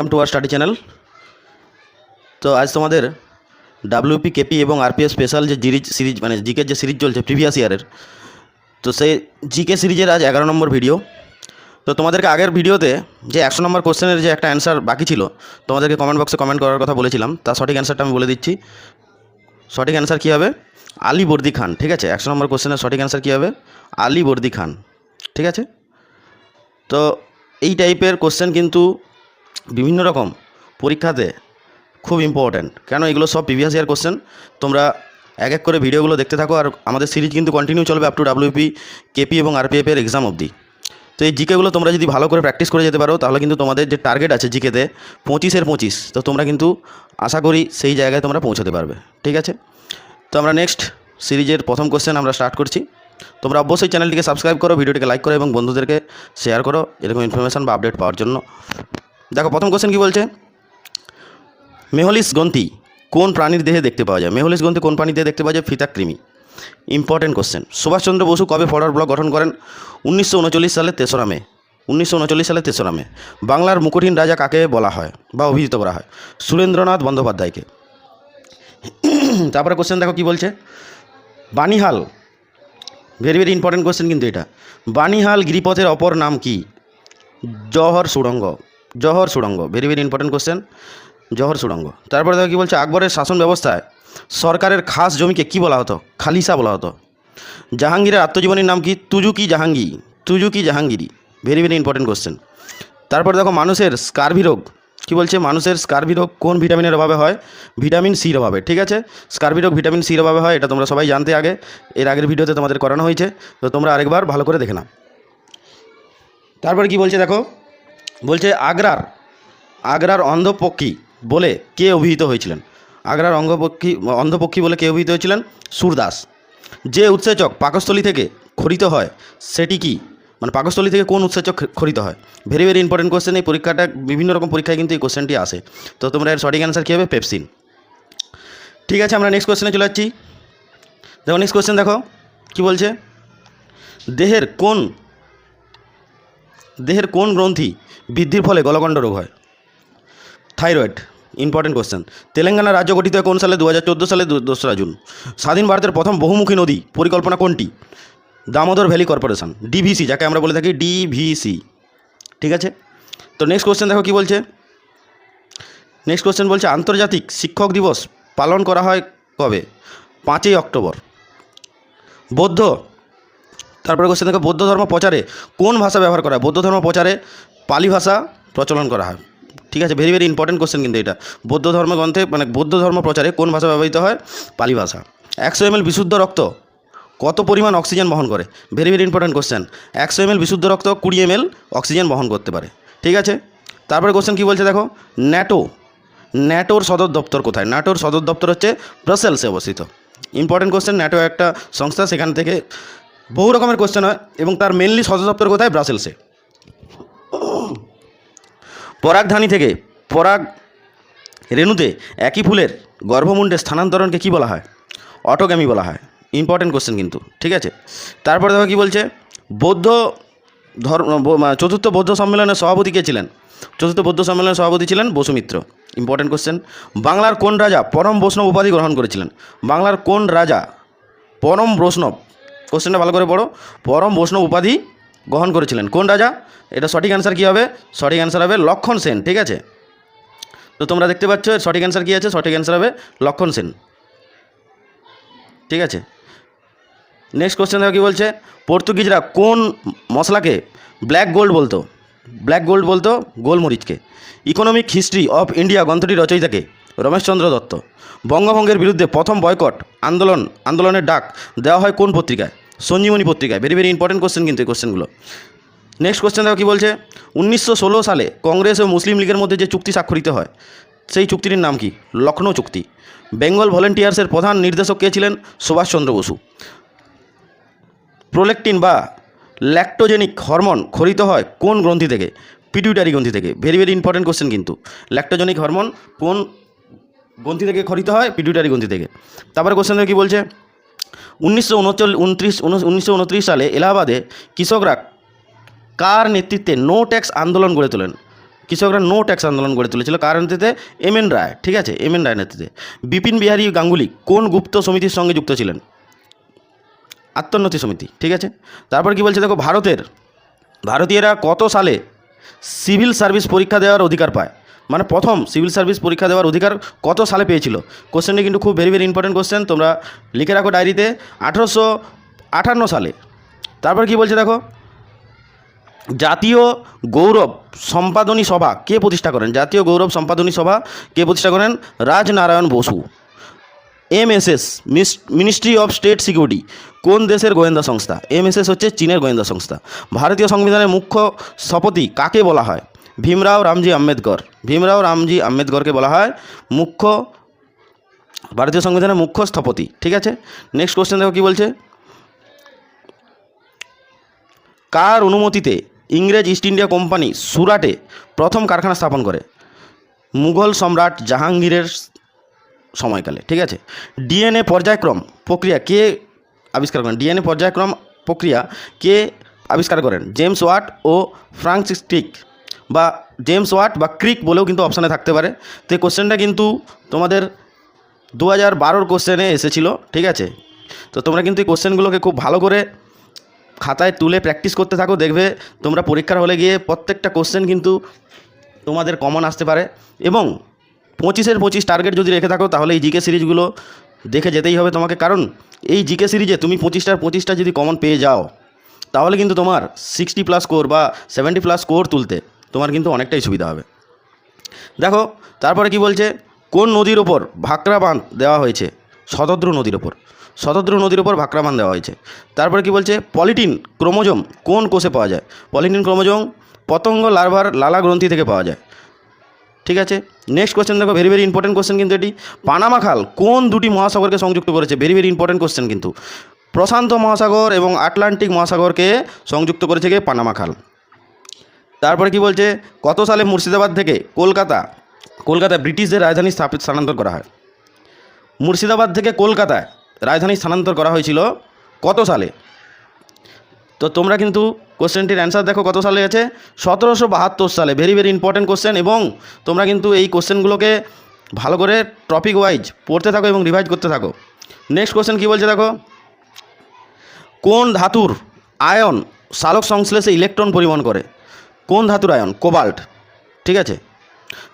Welcome to our study channel তো আজ তোমাদের ডাব্লিউপি কেপি এবং আরপিএস স্পেশাল যে জিরিজ সিরিজ মানে জিকের যে সিরিজ চলছে প্রিভিয়াস ইয়ারের তো সেই জিকে সিরিজের আজ এগারো নম্বর ভিডিও তো তোমাদেরকে আগের ভিডিওতে যে একশো নম্বর কোশ্চেনের যে একটা অ্যান্সার বাকি ছিল, তোমাদেরকে কমেন্ট বক্সে কমেন্ট করার কথা বলেছিলাম, তার সঠিক অ্যান্সারটা আমি বলে দিচ্ছি। সঠিক অ্যান্সার কী হবে? আলী বর্দি খান, ঠিক আছে? একশো নম্বর কোশ্চেনের সঠিক অ্যান্সার কী হবে? আলী বর্দি খান, ঠিক আছে? তো এই টাইপের কোশ্চেন কিন্তু বিভিন্ন রকম পরীক্ষাতে খুব ইম্পর্ট্যান্ট কেন এগুলো সব প্রিভিয়াস ইয়ার কোশ্চেন তোমরা এক এক করে ভিডিওগুলো দেখতে থাকো আর আমাদের সিরিজ কিন্তু কন্টিনিউ চলবে আপ টু ডাব্লিউপি কেপি এবং আরপিএফের এক্সাম অবধি। তো এই জিকেগুলো তোমরা যদি ভালো করে প্র্যাকটিস করে যেতে পারো, তাহলে কিন্তু তোমাদের যে টার্গেট আছে জিকেতে পঁচিশের পঁচিশ তো তোমরা কিন্তু আশা করি সেই জায়গায় তোমরা পৌঁছাতে পারবে। ঠিক আছে? তো আমরা নেক্সট সিরিজের প্রথম কোশ্চেন আমরা স্টার্ট করছি। তোমরা অবশ্যই চ্যানেলটিকে সাবস্ক্রাইব করো ভিডিওটিকে লাইক করো এবং বন্ধুদেরকে শেয়ার করো, এরকম ইনফরমেশান বা আপডেট পাওয়ার জন্য। দেখো, প্রথম কোশ্চেন কী বলছে? মেহলিস গ্রন্থি কোন প্রাণীর দেহে দেখতে পাওয়া যায়? মেহলিস গ্রন্থি কোন প্রাণীর দেহে দেখতে পাওয়া যায়? ফিতাকৃমি। ইম্পর্টেন্ট কোশ্চেন সুভাষচন্দ্র বসু কবে ফরওয়ার্ড ব্লক গঠন করেন? উনিশশো উনচল্লিশ সালে তেসরা মে। উনিশশো উনচল্লিশ সালে তেসরা মে। বাংলার মুকুটহীন রাজা কাকে বলা হয় বা অভিহিত করা হয়? সুরেন্দ্রনাথ বন্দ্যোপাধ্যায়কে। তারপরে কোশ্চেন দেখো কি বলছে? Banihal very very important question কিন্তু এটা। বানিহাল গিরিপথের অপর নাম কি? জহর সুড়ঙ্গ। জহর সুড়ঙ্গ ভেরি ভেরি ইম্পর্টেন্ট কোশ্চেন জহর সুড়ঙ্গ। তারপরে দেখো কী বলছে, আকবরের শাসন ব্যবস্থায় সরকারের খাস জমিকে কি বলা হতো? খালিসা বলা হতো। জাহাঙ্গীরের আত্মজীবনীর নাম কি? Tuzuki Jahangir Tuzuki Jahangiri? Very very important question তারপর দেখো মানুষের স্কারভি রোগ, কী বলছে? মানুষের স্কারভি রোগ কোন ভিটামিনের অভাবে হয়? ভিটামিন সির অভাবে, ঠিক আছে? স্কারভি রোগ ভিটামিন সির অভাবে হয়, এটা তোমরা সবাই জানতে আগে। এর আগের ভিডিওতে তোমাদের করানো হয়েছে, তো তোমরা আরেকবার ভালো করে দেখে নাও। তারপরে কি বলছে দেখো? বলছে, আগ্রার আগ্রার অন্ধপক্ষী বলে কে অভিহিত হয়েছিলেন? আগ্রার অঙ্গপক্ষী, অন্ধপক্ষী বলে কে অভিহিত হয়েছিলেন? সুরদাস। যে উৎসেচক পাকস্থলী থেকে খরিত হয়, সেটি কি? মানে পাকস্থলী থেকে কোন উৎসেচক খরিত হয়? ভেরি ভেরি ইম্পর্টেন্ট কোশ্চেন এই পরীক্ষাটা, বিভিন্ন রকম পরীক্ষায় কিন্তু এই কোশ্চেনটি আসে। তো তোমরা এর সঠিক অ্যান্সার কী হবে? পেপসিন ঠিক আছে, আমরা নেক্সট কোশ্চেনে চলে যাচ্ছি। দেখো নেক্সট কোয়েশ্চেন দেখো। কি বলছে? দেহের কোন দেহের কোন গ্রন্থি বৃদ্ধির ফলে গলগণ্ড রোগ হয়? থাইরয়েড ইম্পর্টেন্ট কোশ্চেন তেলেঙ্গানা রাজ্য গঠিত কোন সালে? দু হাজার চোদ্দ সালে দোসরা জুন। স্বাধীন ভারতের প্রথম বহুমুখী নদী পরিকল্পনা কোনটি? দামোদর ভ্যালি কর্পোরেশন ডিভিসি যাকে আমরা বলে থাকি ডিভিসি ঠিক আছে? তো নেক্সট কোশ্চেন দেখো কি বলছে? নেক্সট কোশ্চেন বলছে, আন্তর্জাতিক শিক্ষক দিবস পালন করা হয় কবে? পাঁচই অক্টোবর। বৌদ্ধ তারপরে কোশ্চেন দেখো, বৌদ্ধ ধর্ম প্রচারে কোন ভাষা ব্যবহার করা হয়? বৌদ্ধ ধর্ম প্রচারে পালি ভাষা প্রচলন করা হয়। ঠিক আছে? ভেরি ভেরি ইম্পর্টেন্ট কোশ্চেন কিন্তু এটা। বৌদ্ধ ধর্ম গ্রন্থে মানে বৌদ্ধ ধর্ম প্রচারে কোন ভাষা ব্যবহৃত হয়? পালি ভাষা। একশো এমএল বিশুদ্ধ রক্ত কত পরিমাণ অক্সিজেন বহন করে? ভেরি ভেরি ইম্পর্টেন্ট কোশ্চেন একশো এমএল বিশুদ্ধ রক্ত কুড়ি এমএল অক্সিজেন বহন করতে পারে। ঠিক আছে? তারপরে কোশ্চেন কী বলছে দেখো? ন্যাটো। ন্যাটোর সদর দপ্তর কোথায়? ন্যাটোর সদর দপ্তর হচ্ছে ব্রাসেলসে অবস্থিত। ইম্পর্টেন্ট কোশ্চেন ন্যাটো একটা সংস্থা, সেখান থেকে বহু রকমের কোশ্চেন হয় এবং তার মেনলি সদর দপ্তর কোথায়? ব্রাসেলসে। পরাগধানী থেকে পরাগ রেণুতে একই ফুলের গর্ভমুণ্ডে স্থানান্তরণকে কী বলা হয়? অটোগ্যামি বলা হয়। ইম্পর্টেন্ট কোশ্চেন কিন্তু, ঠিক আছে? তারপরে দেখো কী বলছে? বৌদ্ধ ধর্ম চতুর্থ বৌদ্ধ সম্মেলনের সভাপতি কে ছিলেন? চতুর্থ বৌদ্ধ সম্মেলনের সভাপতি ছিলেন বসুমিত্র। ইম্পর্টেন্ট কোশ্চেন বাংলার কোন রাজা পরম বৈষ্ণব উপাধি গ্রহণ করেছিলেন? বাংলার কোন রাজা পরম বৈষ্ণব কোশ্চেনটা ভালো করে পড়ো। পরম বৈষ্ণব উপাধি গ্রহণ করেছিলেন। কোন রাজা? এটা সঠিক অ্যান্সার কী হবে? সঠিক অ্যান্সার হবে লক্ষণ সেন, ঠিক আছে? তো তোমরা দেখতে পাচ্ছ সঠিক অ্যান্সার কী আছে? সঠিক অ্যান্সার হবে লক্ষণ সেন। ঠিক আছে? নেক্সট কোশ্চেন দেখো কী বলছে? পর্তুগিজরা কোন মশলাকে ব্ল্যাক গোল্ড বলতো? ব্ল্যাক গোল্ড বলতো গোলমরিচকে। ইকোনমিক হিস্ট্রি অফ ইন্ডিয়া গ্রন্থটি রচয়িতাকে রমেশচন্দ্র দত্ত। বঙ্গভঙ্গের বিরুদ্ধে প্রথম বয়কট আন্দোলন, আন্দোলনের ডাক দেওয়া হয় কোন পত্রিকায়? সঞ্জীবনী পত্রিকায় ভেরি ভেরি ইম্পর্টেন্ট কোশ্চেন কিন্তু এই কোশ্চেনগুলো নেক্সট কোশ্চেন দেখো কী বলছে? উনিশশো ষোলো সালে কংগ্রেস ও মুসলিম লীগের মধ্যে যে চুক্তি স্বাক্ষরিত হয়, সেই চুক্তিটির নাম কি? লখনৌ চুক্তি। বেঙ্গল ভলেন্টিয়ার্সের প্রধান নির্দেশক কে ছিলেন? সুভাষচন্দ্র বসু। প্রোলেকটিন বা ল্যাক্টোজেনিক হরমোন খরিত হয় কোন গ্রন্থি থেকে? পিটুইটারি গ্রন্থি থেকে। ভেরি ভেরি ইম্পর্টেন্ট কোশ্চেন কিন্তু। ল্যাক্টোজেনিক হরমোন কোন গ্রন্থি থেকে খরিত হয়? পিটুইটারি গ্রন্থি থেকে। তারপরে কোশ্চেন কী বলছে? উনিশশো উনচল্লিশ উনিশশো উনত্রিশ সালে এলাহাবাদে কৃষকরা কার নেতৃত্বে নো ট্যাক্স আন্দোলন গড়ে তোলেন? কৃষকরা নো ট্যাক্স আন্দোলন গড়ে তুলেছিল কার নেতৃত্বে? এম এন রায়, ঠিক আছে, এম এন রায় নেতৃত্বে। বিপিন বিহারী গাঙ্গুলি কোন গুপ্ত সমিতির সঙ্গে যুক্ত ছিলেন? আত্মোন্নতি সমিতি, ঠিক আছে? তারপর কি বলছে দেখো, ভারতের, ভারতীয়রা কত সালে সিভিল সার্ভিস পরীক্ষা দেওয়ার অধিকার পায়? মানে প্রথম সিভিল সার্ভিস পরীক্ষা দেওয়ার অধিকার কত সালে পেয়েছিল? কোশ্চেনটি কিন্তু খুব ভেরি ভেরি ইম্পর্টেন্ট কোশ্চেন তোমরা লিখে রাখো ডায়েরিতে আঠেরোশো আটান্ন সালে। তারপর কি বলছে দেখো? জাতীয় গৌরব সম্পাদনী সভা কে প্রতিষ্ঠা করেন? জাতীয় গৌরব সম্পাদনী সভা কে প্রতিষ্ঠা করেন? Rajnarayan Basu. MSS ministry of state security কোন দেশের গোয়েন্দা সংস্থা? এমএসএস হচ্ছে চীনের গোয়েন্দা সংস্থা। ভারতীয় সংবিধানের মুখ্য স্থপতি কাকে বলা হয়? ভীমরাও রামজি আম্বেদকর। ভীমরাও রামজি আম্বেদকরকে বলা হয় মুখ্য ভারতীয় সংবিধানের মুখ্য স্থপতি। ঠিক আছে? নেক্সট কোশ্চেন দেখো কী বলছে? কার অনুমতিতে ইংরেজ ইস্ট ইন্ডিয়া কোম্পানি সুরাটে প্রথম কারখানা স্থাপন করে? মুঘল সম্রাট জাহাঙ্গীরের সময়কালে। ঠিক আছে? ডিএনএ পর্যায়ক্রম প্রক্রিয়া কে আবিষ্কার করেন? ডিএনএ পর্যায়ক্রম প্রক্রিয়া কে আবিষ্কার করেন? জেমস ওয়াট ও ফ্রান্সিস ক্রিক বা জেমস ওয়াট বা ক্রিক বলেও কিন্তু অপশানে থাকতে পারে। তো এই কোশ্চেনটা কিন্তু তোমাদের দু হাজার বারোর কোশ্চেনে এসেছিল, ঠিক আছে? তো তোমরা কিন্তু এই কোশ্চেনগুলোকে খুব ভালো করে খাতায় তুলে প্র্যাকটিস করতে থাকো, দেখবে তোমরা পরীক্ষার হলে গিয়ে প্রত্যেকটা কোশ্চেন কিন্তু তোমাদের কমন আসতে পারে। এবং পঁচিশের পঁচিশ টার্গেট যদি রেখে থাকো, তাহলে এই জিকে সিরিজগুলো দেখে যেতেই হবে তোমাকে। কারণ এই জিকে সিরিজে তুমি পঁচিশটার পঁচিশটা যদি কমন পেয়ে যাও, তাহলে কিন্তু তোমার সিক্সটি প্লাস স্কোর বা সেভেন্টি প্লাস স্কোর তুলতে। তোমার কিন্তু অনেকটাই সুবিধা হবে। দেখো, তারপরে কি বলছে? কোন নদীর ওপর ভাকরা বাঁধ দেওয়া হয়েছে? শতদ্রু নদীর ওপর শতদ্রু নদীর ওপর ভাকরা বাঁধ দেওয়া হয়েছে। তারপরে কি বলছে? পলিটিন ক্রোমোজোম কোন কোষে পাওয়া যায়? পলিটিন ক্রোমোজোম পতঙ্গ লার্ভার লালা গ্রন্থি থেকে পাওয়া যায়। ঠিক আছে? নেক্সট কোশ্চেন দেখো ভেরি ভেরি ইম্পর্টেন্ট কোশ্চেন কিন্তু এটি। পানামা খাল কোন দুটি মহাসাগরকে সংযুক্ত করেছে? ভেরি ভেরি ইম্পর্টেন্ট কোশ্চেন কিন্তু। প্রশান্ত মহাসাগর এবং আটলান্টিক মহাসাগরকে সংযুক্ত করেছে কে? পানামা খাল। তারপরে কি বলছে, কত সালে মুর্শিদাবাদ থেকে কলকাতা কলকাতা ব্রিটিশদের রাজধানী স্থাপিত স্থানান্তর করা হয়। মুর্শিদাবাদ থেকে কলকাতায় রাজধানী স্থানান্তর করা হয়েছিল কত সালে? তো তোমরা কিন্তু কোশ্চেনটির অ্যান্সার দেখো কত সালে আছে? সতেরোশো বাহাত্তর সালে ভেরি ভেরি ইম্পর্টেন্ট কোশ্চেন এবং তোমরা কিন্তু এই কোশ্চেনগুলোকে ভালো করে টপিক ওয়াইজ পড়তে থাকো এবং রিভাইজ করতে থাকো। নেক্সট কোশ্চেন কী বলছে দেখো? কোন ধাতুর আয়ন সালক সংশ্লেষে ইলেকট্রন পরিবহন করে? কোন ধাতুর আয়ন? কোবাল্ট। ঠিক আছে?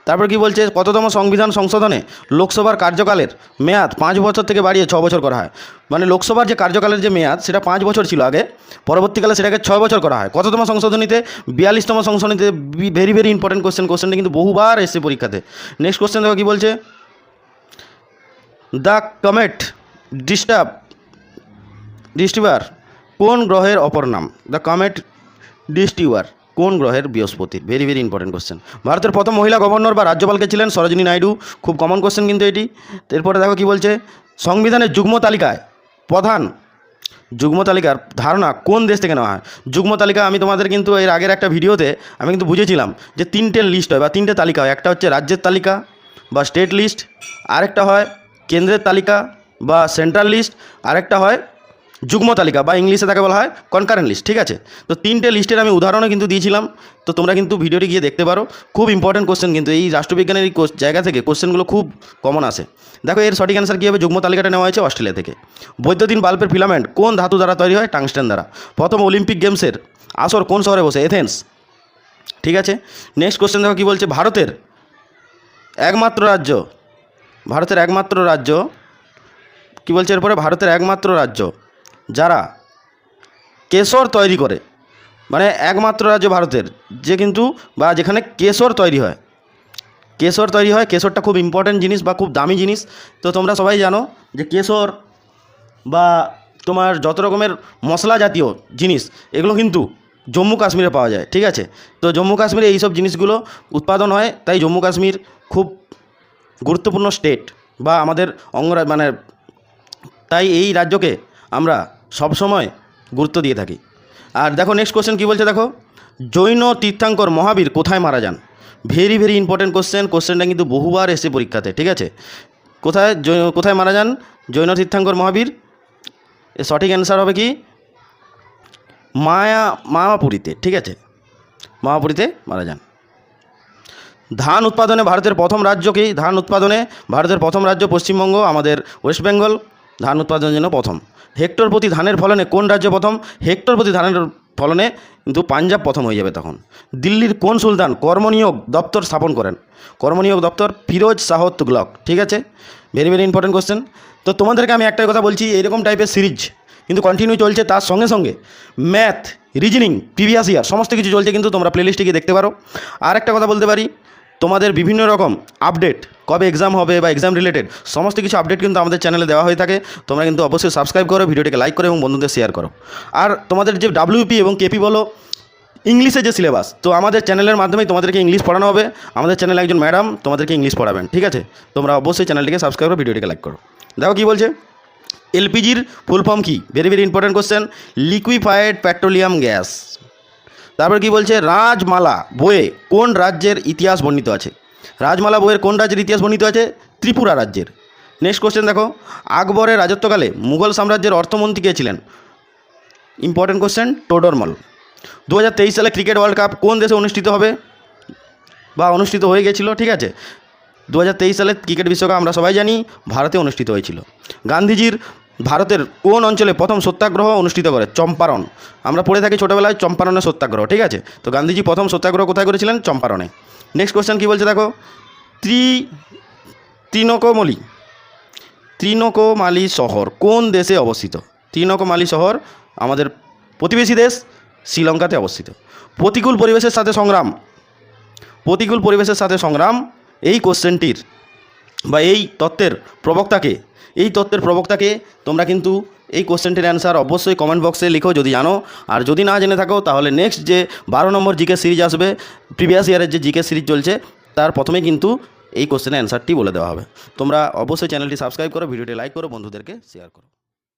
তারপর কি বলছে? কততম সংবিধান সংশোধনে লোকসভার কার্যকালের মেয়াদ পাঁচ বছর থেকে বাড়িয়ে ছ বছর করা হয়। মানে লোকসভার যে কার্যকালের যে মেয়াদ, সেটা পাঁচ বছর ছিল আগে। পরবর্তীকালে সেটাকে ছয় বছর করা হয়। কততম সংশোধনীতে? বিয়াল্লিশতম সংশোধনীতে ভেরি ভেরি ইম্পর্টেন্ট কোশ্চেন কোশ্চেনটা কিন্তু বহুবার এসছে পরীক্ষাতে। নেক্সট কোশ্চেন দেখো কী বলছে? দ্য কমেট ডিস্টার্ব ডিস্টিভার কোন গ্রহের অপর নাম? দ্য কমেট ডিস্টিভার কোন গ্রহের বৃহস্পতির ভেরি ভেরি ইম্পর্টেন্ট কোশ্চেন ভারতের প্রথম মহিলা গভর্নর বা রাজ্যপালকে ছিলেন সরোজিনী নাইডু। খুব কমন কোশ্চেন কিন্তু এটি। এরপরে দেখো কি বলছে, সংবিধানের যুগ্ম তালিকায় প্রধান যুগ্ম তালিকার ধারণা কোন দেশ থেকে নেওয়া হয়? যুগ্ম তালিকা আমি তোমাদের কিন্তু এর আগের একটা ভিডিওতে আমি কিন্তু বুঝেছিলাম যে তিনটে লিস্ট হয় বা তিনটে তালিকা হয়। একটা হচ্ছে রাজ্যের তালিকা বা স্টেট লিস্ট আরেকটা হয় কেন্দ্রের তালিকা বা সেন্ট্রাল লিস্ট আরেকটা হয় যুগ্ম তালিকা বা ইংলিশে তাকে বলা হয় কনকারেন্ট লিস্ট ঠিক আছে? তো তিনটে লিস্টের আমি উদাহরণও কিন্তু দিয়েছিলাম, তো তোমরা কিন্তু ভিডিওটি গিয়ে দেখতে পারো। খুব ইম্পর্টেন্ট কোশ্চেন কিন্তু এই রাষ্ট্রবিজ্ঞানের এই জায়গা থেকে কোশ্চেনগুলো খুব কমন আসে। দেখো, এর সঠিক অ্যান্সার কী হবে যুগ্ম তালিকাটা নেওয়া হয়েছে অস্ট্রেলিয়া থেকে। বৈদ্যুতিন বাল্বের ফিলামেন্ট কোন ধাতু দ্বারা তৈরি হয়? টাংস্টেন দ্বারা। প্রথম অলিম্পিক গেমসের আসর কোন শহরে বসে? এথেন্স ঠিক আছে? নেক্সট কোশ্চেন দেখো কী বলছে? ভারতের একমাত্র রাজ্য। ভারতের একমাত্র রাজ্য। কী বলছে এরপরে? ভারতের একমাত্র রাজ্য। যারা কেশর তৈরি করে মানে একমাত্র রাজ্য ভারতের, যে কিন্তু, বা যেখানে কেশর তৈরি হয়। কেশর তৈরি হয়, কেশরটা খুব ইম্পর্ট্যান্ট জিনিস বা খুব দামি জিনিস। তো তোমরা সবাই জানো যে কেশর বা তোমার যত রকমের মশলা জাতীয় জিনিস, এগুলো কিন্তু জম্মু কাশ্মীরে পাওয়া যায়, ঠিক আছে? তো জম্মু কাশ্মীরে এইসব জিনিসগুলো উৎপাদন হয়, তাই জম্মু কাশ্মীর খুব গুরুত্বপূর্ণ স্টেট বা আমাদের অঙ্গরা মানে তাই এই রাজ্যকে আমরা সবসময় গুরুত্ব দিয়ে থাকি। আর দেখো নেক্সট কোশ্চেন কী বলছে দেখো? জৈন তীর্থাঙ্কর মহাবীর কোথায় মারা যান? ভেরি ভেরি ইম্পর্টেন্ট কোশ্চেন কোশ্চেনটা কিন্তু বহুবার এসে পরীক্ষাতে, ঠিক আছে? কোথায় কোথায় মারা যান জৈন তীর্থাঙ্কর মহাবীর? সঠিক অ্যান্সার হবে কি? মায়া, মায়াপুরীতে, ঠিক আছে? মায়াপুরীতে মারা যান। ধান উৎপাদনে ভারতের প্রথম রাজ্য কি? ধান উৎপাদনে ভারতের প্রথম রাজ্য পশ্চিমবঙ্গ, আমাদের ওয়েস্ট বেঙ্গল ধান উৎপাদনের জন্য প্রথম। হেক্টর প্রতি ধানের ফলনে কোন রাজ্য প্রথম? হেক্টর প্রতি ধানের ফলনে কিন্তু পাঞ্জাব প্রথম হয়ে যাবে তখন। দিল্লির কোন সুলতান কর্মনিয়োগ দপ্তর স্থাপন করেন? কর্মনিয়োগ দপ্তর ফিরোজ শাহ তুগলক, ঠিক আছে? ভেরি ভেরি ইম্পর্টেন্ট কোশ্চেন তো তোমাদেরকে আমি একটাই কথা বলছি, এরকম টাইপের সিরিজ কিন্তু কন্টিনিউ চলছে তার সঙ্গে সঙ্গে। ম্যাথ রিজনিং প্রিভিয়াস ইয়ার সমস্ত কিছু চলছে কিন্তু তোমরা প্লেলিস্টে গিয়ে দেখতে পারো। আর একটা কথা বলতে পারি তোমাদের বিভিন্ন রকম আপডেট কবে এক্সাম হবে বা এক্সাম রিলেটেড সমস্ত কিছু আপডেট কিন্তু আমাদের চ্যানেলে দেওয়া হয়ে থাকে। তোমরা কিন্তু অবশ্যই সাবস্ক্রাইব করো, ভিডিওটিকে লাইক করো এবং বন্ধুদের শেয়ার করো। আর তোমাদের যে ডাব্লিউপি এবং কেপি বলো ইংলিশে যে সিলেবাস তো আমাদের চ্যানেলের মাধ্যমেই তোমাদেরকে ইংলিশ পড়ানো হবে। আমাদের চ্যানেলে একজন ম্যাডাম তোমাদেরকে ইংলিশ পড়াবেন, ঠিক আছে? তোমরা অবশ্যই চ্যানেলটিকে সাবস্ক্রাইব করো, ভিডিওটিকে লাইক করো। দেখো কী বলছে? এলপিজির ফুল ফর্ম কী? Very very important question liquefied petroleum gas তারপর কি বলছে? রাজমালা বইয়ে কোন রাজ্যের ইতিহাস বর্ণিত আছে? রাজমালা বইয়ের কোন রাজ্যের ইতিহাস বর্ণিত আছে? ত্রিপুরা রাজ্যের। নেক্সট কোশ্চেন দেখো। আকবরের রাজত্বকালে মুঘল সাম্রাজ্যের অর্থমন্ত্রী কে ছিলেন? ইম্পর্টেন্ট কোশ্চেন টোডরমল দু হাজার তেইশ সালে ক্রিকেট ওয়ার্ল্ড কাপ কোন দেশে অনুষ্ঠিত হবে? বা অনুষ্ঠিত হয়ে গেছিল, ঠিক আছে? দু হাজার তেইশ সালে ক্রিকেট বিশ্বকাপ আমরা সবাই জানি, ভারতে অনুষ্ঠিত হয়েছিল। গান্ধীজির ভারতের কোন অঞ্চলে প্রথম সত্যাগ্রহ অনুষ্ঠিত করে? চম্পারণ। আমরা পড়ে থাকি ছোটোবেলায় চম্পারণের সত্যাগ্রহ, ঠিক আছে? তো গান্ধীজি প্রথম সত্যাগ্রহ কোথায় করেছিলেন? চম্পারণে। নেক্সট কোয়েশ্চেন কী বলছে দেখো? ত্রি তৃণকমলি তৃণকমালি শহর কোন দেশে অবস্থিত? তৃণকমালি শহর আমাদের প্রতিবেশী দেশ শ্রীলঙ্কাতে অবস্থিত। প্রতিকূল পরিবেশের সাথে সংগ্রাম। প্রতিকূল পরিবেশের সাথে সংগ্রাম, এই কোশ্চেনটির বা এই তত্ত্বের প্রবক্তাকে, এই তত্ত্বের প্রবক্তাকে তোমরা কিন্তু এই কোশ্চেনটির অ্যান্সার অবশ্যই কমেন্ট বক্সে লিখো যদি জানো। আর যদি না জেনে থাকো, তাহলে নেক্সট যে বারো নম্বর জিকে সিরিজ আসবে প্রিভিয়াস ইয়ারের যে জিকে সিরিজ চলছে, তার প্রথমে কিন্তু এই কোশ্চেনের অ্যান্সারটি বলে দেওয়া হবে। তোমরা অবশ্যই চ্যানেলটি সাবস্ক্রাইব করো ভিডিওটি লাইক করো, বন্ধুদেরকে শেয়ার করো।